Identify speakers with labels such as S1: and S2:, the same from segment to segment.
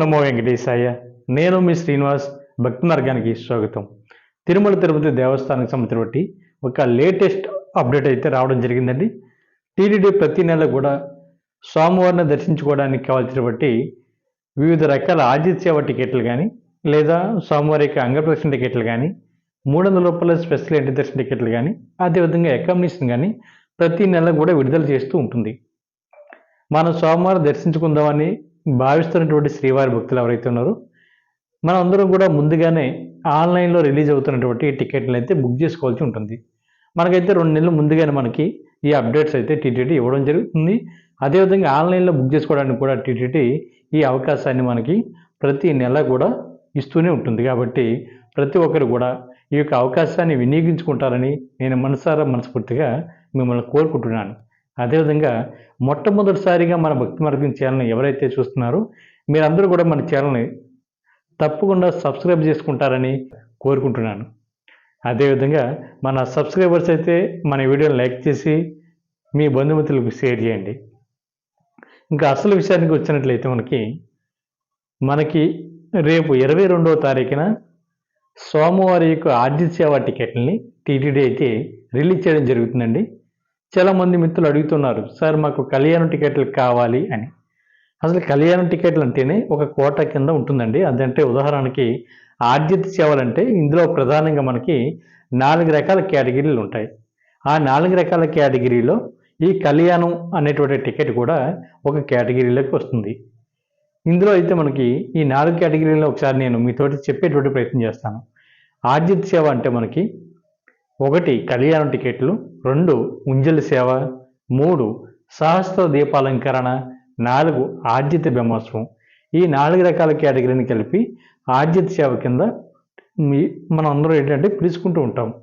S1: నమో వెంకటేశాయ. నేను మీ శ్రీనివాస్ భక్తి మార్గానికి స్వాగతం. తిరుమల తిరుపతి దేవస్థానానికి సంబంధించిన బట్టి ఒక లేటెస్ట్ అప్డేట్ అయితే రావడం జరిగిందండి. టీడీడీ ప్రతి నెల కూడా స్వామివారిని దర్శించుకోవడానికి కావాల్సిన బట్టి వివిధ రకాల ఆదిత్య సేవ టికెట్లు కానీ లేదా స్వామివారి యొక్క అంగప్రదర్శన టికెట్లు కానీ మూడు వందల రూపాయల స్పెషల్ ఎంట్రీ దర్శన టికెట్లు కానీ అదేవిధంగా అకామిడేషన్ కానీ ప్రతి నెల కూడా విడుదల చేస్తూ ఉంటుంది. మనం సోమవారం దర్శించుకుందామని భావిస్తున్నటువంటి శ్రీవారి భక్తులు ఎవరైతే ఉన్నారో మనం అందరం కూడా ముందుగానే ఆన్లైన్లో రిలీజ్ అవుతున్నటువంటి టికెట్లు అయితే బుక్ చేసుకోవాల్సి ఉంటుంది. మనకైతే రెండు నెలలు ముందుగానే మనకి ఈ అప్డేట్స్ అయితే టీటీడీ ఇవ్వడం జరుగుతుంది. అదేవిధంగా ఆన్లైన్లో బుక్ చేసుకోవడానికి కూడా టీటీడీ ఈ అవకాశాన్ని మనకి ప్రతి నెల కూడా ఇస్తూనే ఉంటుంది. కాబట్టి ప్రతి ఒక్కరు కూడా ఈ యొక్క అవకాశాన్ని వినియోగించుకుంటారని నేను మనసారా మనస్ఫూర్తిగా మిమ్మల్ని కోరుకుంటున్నాను. అదేవిధంగా మొట్టమొదటిసారిగా మన భక్తి మార్గం ఛానల్ని ఎవరైతే చూస్తున్నారో మీరందరూ కూడా మన ఛానల్ని తప్పకుండా సబ్స్క్రైబ్ చేసుకుంటారని కోరుకుంటున్నాను. అదేవిధంగా మన సబ్స్క్రైబర్స్ అయితే మన వీడియోని లైక్ చేసి మీ బంధుమిత్రులకు షేర్ చేయండి. ఇంకా అసలు విషయానికి వచ్చినట్లయితే మనకి మనకి రేపు ఇరవై రెండవ తారీఖున సోమవారి యొక్క ఆర్జిత్ సేవ టికెట్లని టీటీడీ అయితే రిలీజ్ చేయడం జరుగుతుందండి. చాలామంది మిత్రులు అడుగుతున్నారు సార్ మాకు కళ్యాణ టికెట్లు కావాలి అని. అసలు కళ్యాణ టికెట్లు అంటేనే ఒక కోట కింద ఉంటుందండి. అదంటే ఉదాహరణకి ఆద్యత సేవలు అంటే ఇందులో ప్రధానంగా మనకి నాలుగు రకాల కేటగిరీలు ఉంటాయి. ఆ నాలుగు రకాల కేటగిరీలో ఈ కళ్యాణం అనేటువంటి టికెట్ కూడా ఒక కేటగిరీలోకి వస్తుంది. ఇందులో అయితే మనకి ఈ నాలుగు కేటగిరీలో ఒకసారి నేను మీతోటి చెప్పేటువంటి ప్రయత్నం చేస్తాను. ఆద్యత సేవ అంటే మనకి ఒకటి కళ్యాణ టికెట్లు రెండు ఉంజలి సేవ మూడు సహస్ర దీపాలంకరణ నాలుగు ఆర్జిత బ్రహ్మోత్సవం. ఈ నాలుగు రకాల కేటగిరీని కలిపి ఆర్జిత సేవ కింద మీ- మనం అందరూ ఏంటంటే పిలుచుకుంటూ ఉంటాం.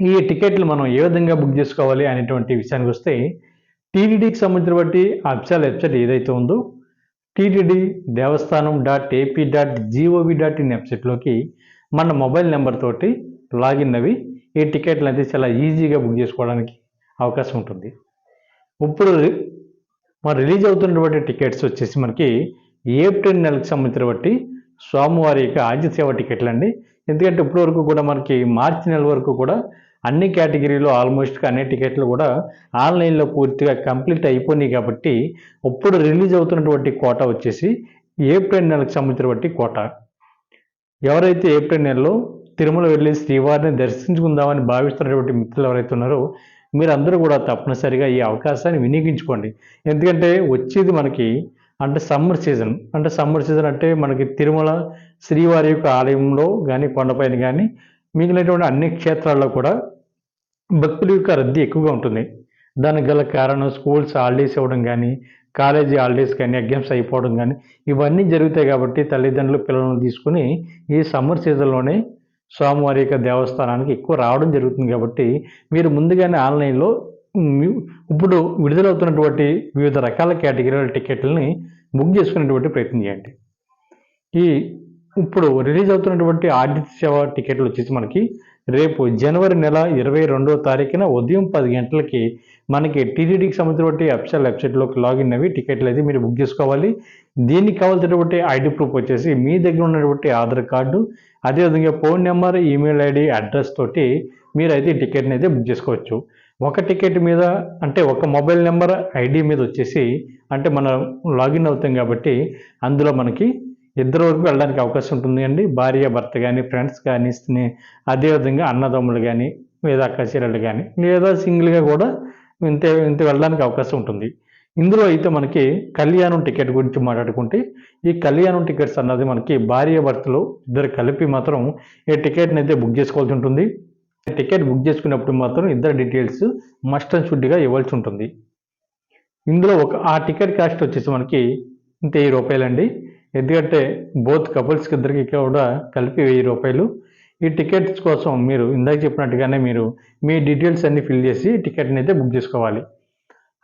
S1: ఈ టికెట్లు మనం ఏ విధంగా బుక్ చేసుకోవాలి అనేటువంటి విషయానికి వస్తే టీటీడీకి సంబంధించిన బట్టి అఫిషియల్ వెబ్సైట్ ఏదైతే ఉందో TTD Devasthanam dot AP dot gov dot in వెబ్సైట్లోకి మన మొబైల్ నెంబర్ తోటి లాగిన్ అవి ఈ టికెట్లు అయితే చాలా ఈజీగా బుక్ చేసుకోవడానికి అవకాశం ఉంటుంది. ఇప్పుడు రి- మన రిలీజ్ అవుతున్నటువంటి టికెట్స్ వచ్చేసి మనకి ఏప్రిల్ నెలకు సంబంధించిన బట్టి స్వామివారి యొక్క ఆద్య సేవ టికెట్లు అండి ఎందుకంటే ఇప్పటి వరకు కూడా మనకి మార్చి నెల వరకు కూడా అన్ని కేటగిరీలో ఆల్మోస్ట్గా అన్ని టికెట్లు కూడా ఆన్లైన్లో పూర్తిగా కంప్లీట్ అయిపోయినాయి కాబట్టి ఇప్పుడు రిలీజ్ అవుతున్నటువంటి కోట వచ్చేసి ఏప్రిల్ నెలకు సంబంధించిన బట్టి కోట. ఎవరైతే ఏప్రిల్ నెలలో తిరుమల వెళ్ళి శ్రీవారిని దర్శించుకుందామని భావిస్తున్నటువంటి మిత్రులు ఎవరైతే ఉన్నారో మీరందరూ కూడా తప్పనిసరిగా ఈ అవకాశాన్ని వినియోగించుకోండి. ఎందుకంటే వచ్చేది మనకి అంటే సమ్మర్ సీజన్. అంటే సమ్మర్ సీజన్ అంటే మనకి తిరుమల శ్రీవారి యొక్క ఆలయంలో కానీ కొండపైన కానీ మిగిలినటువంటి అన్ని క్షేత్రాల్లో కూడా భక్తుల యొక్క రద్దీ ఎక్కువగా ఉంటుంది. దానికి గల కారణం స్కూల్స్ హాలిడేస్ ఇవ్వడం కానీ కాలేజీ హాలిడేస్ కానీ ఎగ్జామ్స్ అయిపోవడం కానీ ఇవన్నీ జరుగుతాయి కాబట్టి తల్లిదండ్రులు పిల్లలను తీసుకుని ఈ సమ్మర్ సీజన్లోనే స్వామివారి యొక్క దేవస్థానానికి ఎక్కువ రావడం జరుగుతుంది కాబట్టి మీరు ముందుగానే ఆన్లైన్లో ఇప్పుడు విడుదలవుతున్నటువంటి వివిధ రకాల కేటగిరీల టికెట్లని బుక్ చేసుకునేటువంటి ప్రయత్నం చేయండి. ఈ ఇప్పుడు రిలీజ్ అవుతున్నటువంటి ఆదిత్య సేవ టికెట్లు వచ్చేసి మనకి రేపు జనవరి నెల ఇరవై రెండవ తారీఖున ఉదయం పది గంటలకి మనకి టీటీడీకి సంబంధించినటువంటి అఫిషియల్ వెబ్సైట్లోకి లాగిన్ అవి టికెట్లు అయితే మీరు బుక్ చేసుకోవాలి. దీనికి కావాల్సినటువంటి ఐడి ప్రూఫ్ వచ్చేసి మీ దగ్గర ఉన్నటువంటి ఆధార్ కార్డు అదేవిధంగా phone number email ID address తోటి మీరైతే టికెట్ని అయితే బుక్ చేసుకోవచ్చు. ఒక టికెట్ మీద అంటే ఒక మొబైల్ నెంబర్ ఐడి మీద వచ్చేసి అంటే మనం లాగిన్ అవుతాం కాబట్టి అందులో మనకి ఇద్దరు వరకు వెళ్ళడానికి అవకాశం ఉంటుంది అండి భార్య భర్త కానీ ఫ్రెండ్స్ కానీ స్నే- అదేవిధంగా అన్నదమ్ములు కానీ లేదా అక్క కానీ లేదా సింగిల్గా కూడా ఇంత ఇంత వెళ్ళడానికి అవకాశం ఉంటుంది. ఇందులో అయితే మనకి కళ్యాణం టికెట్ గురించి మాట్లాడుకుంటే ఈ కళ్యాణం టికెట్స్ అన్నది మనకి భార్య భర్తలు ఇద్దరు కలిపి మాత్రం ఈ టికెట్ని అయితే బుక్ చేసుకోవాల్సి ఉంటుంది టికెట్ బుక్ చేసుకున్నప్పుడు మాత్రం ఇద్దరు డీటెయిల్స్ మస్ట్ అండ్ షుడ్గా ఇవ్వాల్సి ఉంటుంది. ఇందులో ఒక ఆ టికెట్ కాస్ట్ వచ్చేసి మనకి ఇంత వెయ్యి రూపాయలండి. ఎందుకంటే బోత్ కపుల్స్కి ఇద్దరికి కూడా కలిపి వెయ్యి రూపాయలు. ఈ టికెట్స్ కోసం మీరు ఇందాక చెప్పినట్టుగానే మీరు మీ డీటెయిల్స్ అన్ని ఫిల్ చేసి టికెట్ని అయితే బుక్ చేసుకోవాలి.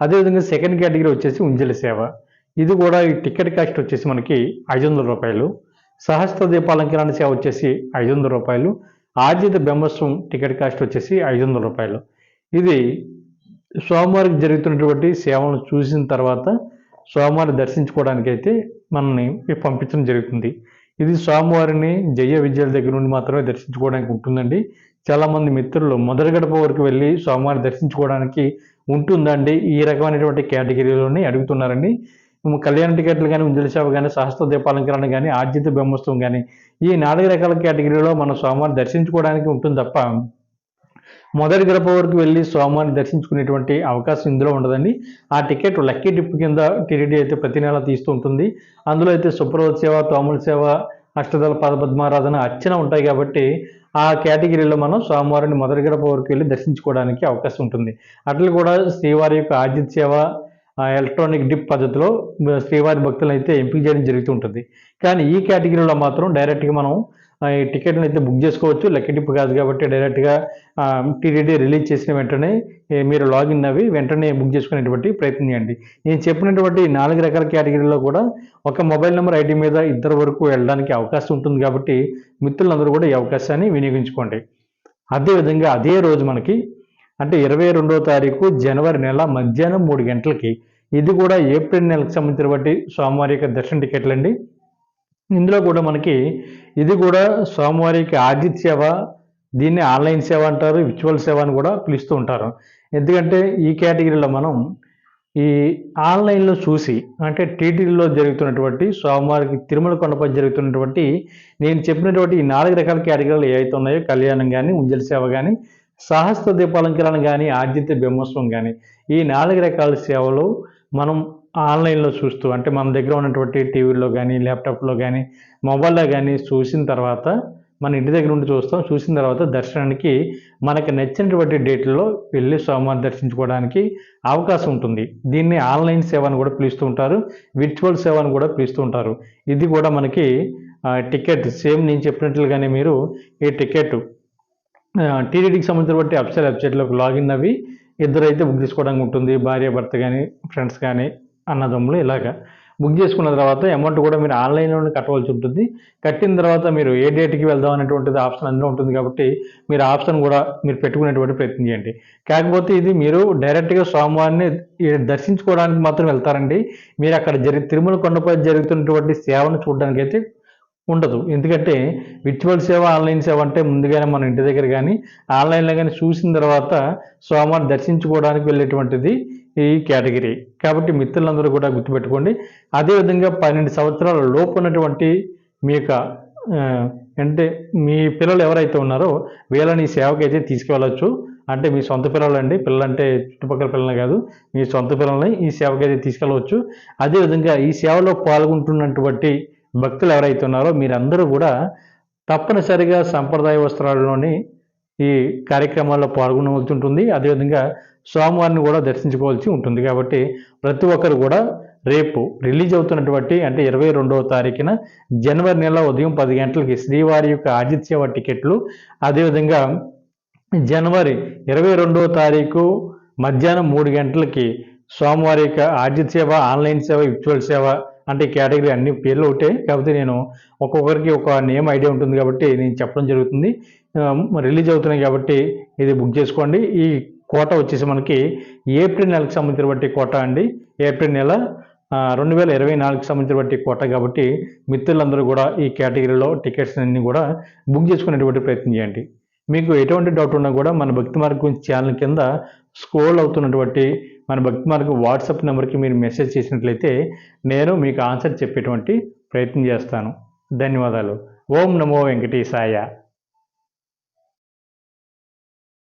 S1: అదేవిధంగా సెకండ్ కేటగిరీ వచ్చేసి ఉంజలి సేవ. ఇది కూడా ఈ టికెట్ కాస్ట్ వచ్చేసి మనకి ఐదు వందల రూపాయలు. సహస్ర దీపాలంకరణ సేవ వచ్చేసి ఐదు వందల రూపాయలు. ఆర్జిత బ్రహ్మోత్సవం టికెట్ కాస్ట్ వచ్చేసి ఐదు వందల రూపాయలు. ఇది సోమవారికి జరుగుతున్నటువంటి సేవను చూసిన తర్వాత స్వామివారిని దర్శించుకోవడానికైతే మనల్ని పంపించడం జరుగుతుంది. ఇది స్వామివారిని జయ విజయాల దగ్గర నుండి మాత్రమే దర్శించుకోవడానికి ఉంటుందండి. చాలామంది మిత్రులు మొదటి గడప వరకు వెళ్ళి స్వామివారిని దర్శించుకోవడానికి ఉంటుందండి. ఈ రకమైనటువంటి కేటగిరీలోనే అడుగుతున్నారండి. కళ్యాణ టికెట్లు కానీ ఉంజల సేవ కానీ సహస్ర దీపాలంకరణ కానీ ఆర్జిత బ్రహ్మోత్సవం కానీ ఈ నాలుగు రకాల కేటగిరీలో మన స్వామివారిని దర్శించుకోవడానికి ఉంటుంది తప్ప మొదటి గడప వరకు వెళ్ళి స్వామివారిని దర్శించుకునేటువంటి అవకాశం ఇందులో ఉండదండి. ఆ టికెట్ లక్కీ డిప్ కింద టీటీడీ అయితే ప్రతి నెల తీస్తూ ఉంటుంది. అందులో అయితే సుప్రభత సేవ తోముల సేవ అష్టదళ పదపద్మారాధన అర్చన ఉంటాయి కాబట్టి ఆ కేటగిరీలో మనం స్వామివారిని మొదటి గడప వరకు వెళ్ళి దర్శించుకోవడానికి అవకాశం ఉంటుంది. అట్లా కూడా శ్రీవారి యొక్క ఆజిత్ సేవ ఎలక్ట్రానిక్ డిప్ పద్ధతిలో శ్రీవారి భక్తులను అయితే ఎంపిక చేయడం జరుగుతూ ఉంటుంది. కానీ ఈ కేటగిరీలో మాత్రం డైరెక్ట్గా మనం ఈ టికెట్ని అయితే బుక్ చేసుకోవచ్చు. లెక్కటిప్పు కాదు కాబట్టి డైరెక్ట్గా టీటీడీ రిలీజ్ చేసిన వెంటనే మీరు లాగిన్ అవి వెంటనే బుక్ చేసుకునేటువంటి ప్రయత్నం చేయండి. నేను చెప్పినటువంటి నాలుగు రకాల కేటగిరీలో కూడా ఒక మొబైల్ నెంబర్ ఐడి మీద ఇద్దరు వరకు వెళ్ళడానికి అవకాశం ఉంటుంది కాబట్టి మిత్రులందరూ కూడా ఈ అవకాశాన్ని వినియోగించుకోండి. అదేవిధంగా అదే రోజు మనకి అంటే ఇరవై రెండవ తారీఖు జనవరి నెల మధ్యాహ్నం మూడు గంటలకి ఇది కూడా ఏప్రిల్ నెలకు సంబంధించినటువంటి సోమవారి యొక్క దర్శన టికెట్లు అండి ఇందులో కూడా మనకి ఇది కూడా స్వామివారికి ఆదిత్య సేవ దీన్ని ఆన్లైన్ సేవ అంటారు విచువల్ సేవ అని కూడా పిలుస్తూ ఉంటారు. ఎందుకంటే ఈ కేటగిరీలో మనం ఈ ఆన్లైన్లో చూసి అంటే టీటీడీలో జరుగుతున్నటువంటి స్వామివారికి తిరుమల కొండపై జరుగుతున్నటువంటి నేను చెప్పినటువంటి ఈ నాలుగు రకాల కేటగిరీలు ఏవైతే ఉన్నాయో కళ్యాణం కానీ ఉంజల సేవ కానీ సహస్ర దీపాలంకరణ కానీ ఆద్యత బ్రహ్మోత్సవం కానీ ఈ నాలుగు రకాల సేవలు మనం ఆన్లైన్లో చూస్తూ అంటే మన దగ్గర ఉన్నటువంటి టీవీలో కానీ ల్యాప్టాప్లో కానీ మొబైల్లో కానీ చూసిన తర్వాత మన ఇంటి దగ్గర ఉండి చూస్తాం. చూసిన తర్వాత దర్శనానికి మనకు నచ్చినటువంటి డేట్లలో వెళ్ళి స్వామివారిని దర్శించుకోవడానికి అవకాశం ఉంటుంది. దీన్ని ఆన్లైన్ సేవ అని కూడా పిలుస్తూ ఉంటారు. విర్చువల్ సేవ అని కూడా పిలుస్తూ ఉంటారు. ఇది కూడా మనకి టికెట్ సేమ్ నేను చెప్పినట్లుగానే మీరు ఈ టికెట్ టీడీడీకి సంబంధించినటువంటి వెబ్సైట్ వెబ్సైట్లోకి లాగిన్ అవి ఇద్దరైతే బుక్ చేసుకోవడానికి ఉంటుంది. భార్య భర్త కానీ ఫ్రెండ్స్ కానీ. అన్నదమ్ములు ఇలాగా బుక్ చేసుకున్న తర్వాత అమౌంట్ కూడా మీరు ఆన్లైన్లోనే కట్టవలసి ఉంటుంది. కట్టిన తర్వాత మీరు ఏ డేట్కి వెళ్దాం అనేటువంటిది ఆప్షన్ అందులో ఉంటుంది కాబట్టి మీరు ఆప్షన్ కూడా మీరు పెట్టుకునేటువంటి ప్రయత్నం చేయండి. కాకపోతే ఇది మీరు డైరెక్ట్గా స్వామివారిని దర్శించుకోవడానికి మాత్రం వెళ్తారండి. మీరు అక్కడ జరి తిరుమల కొండపై జరుగుతున్నటువంటి సేవను చూడడానికి అయితే ఉండదు. ఎందుకంటే విర్చువల్ సేవ ఆన్లైన్ సేవ అంటే ముందుగానే మన ఇంటి దగ్గర కానీ ఆన్లైన్లో కానీ చూసిన తర్వాత స్వామివారిని దర్శించుకోవడానికి వెళ్ళేటువంటిది ఈ కేటగిరీ. కాబట్టి మిత్రులందరూ కూడా గుర్తుపెట్టుకోండి. అదేవిధంగా పన్నెండు సంవత్సరాల లోపు ఉన్నటువంటి మీ యొక్క అంటే మీ పిల్లలు ఎవరైతే ఉన్నారో వీళ్ళని సేవకి అయితే తీసుకువెళ్ళచ్చు. అంటే మీ సొంత పిల్లలు అండి పిల్లలంటే చుట్టుపక్కల పిల్లలు కాదు. మీ సొంత పిల్లల్ని ఈ సేవకి అయితే తీసుకెళ్ళవచ్చు అదేవిధంగా ఈ సేవలో పాల్గొంటున్నటువంటి భక్తులు ఎవరైతే ఉన్నారో మీరందరూ కూడా తప్పనిసరిగా సంప్రదాయ వస్త్రాల్లోని ఈ కార్యక్రమాల్లో పాల్గొనవలసి ఉంటుంది. అదేవిధంగా స్వామివారిని కూడా దర్శించుకోవాల్సి ఉంటుంది కాబట్టి ప్రతి ఒక్కరు కూడా రేపు రిలీజ్ అవుతున్నటువంటి అంటే ఇరవై రెండవ తారీఖున జనవరి నెల ఉదయం పది గంటలకి శ్రీవారి యొక్క ఆదిత్య సేవ టికెట్లు. అదేవిధంగా జనవరి ఇరవై రెండవ తారీఖు మధ్యాహ్నం మూడు గంటలకి స్వామివారి యొక్క ఆర్జిత సేవ ఆన్లైన్ సేవ విర్చువల్ సేవ అంటే కేటగిరీ అన్ని పేర్లు ఒకటే. కాకపోతే నేను ఒక్కొక్కరికి ఒక నేమ్ ఐడియా ఉంటుంది కాబట్టి నేను చెప్పడం జరుగుతుంది. రిలీజ్ అవుతున్నాయి కాబట్టి ఇది బుక్ చేసుకోండి. ఈ కోట వచ్చేసి మనకి ఏప్రిల్ నెలకు సంబంధించినటువంటి కోట అండి. ఏప్రిల్ నెల రెండు వేల ఇరవై నాలుగుకి సంబంధించినటువంటి కోట కాబట్టి మిత్రులందరూ కూడా ఈ కేటగిరీలో టికెట్స్ అన్ని కూడా బుక్ చేసుకునేటువంటి ప్రయత్నం చేయండి. మీకు ఎటువంటి డౌట్ ఉన్నా కూడా మన భక్తి మార్గం ఛానల్ కింద స్క్రోల్ అవుతున్నటువంటి మన భక్తి మార్గం వాట్సాప్ నెంబర్కి మీరు మెసేజ్ చేసినట్లయితే నేను మీకు ఆన్సర్ చెప్పేటువంటి ప్రయత్నం చేస్తాను. ధన్యవాదాలు. ఓం నమో వెంకటేశాయ.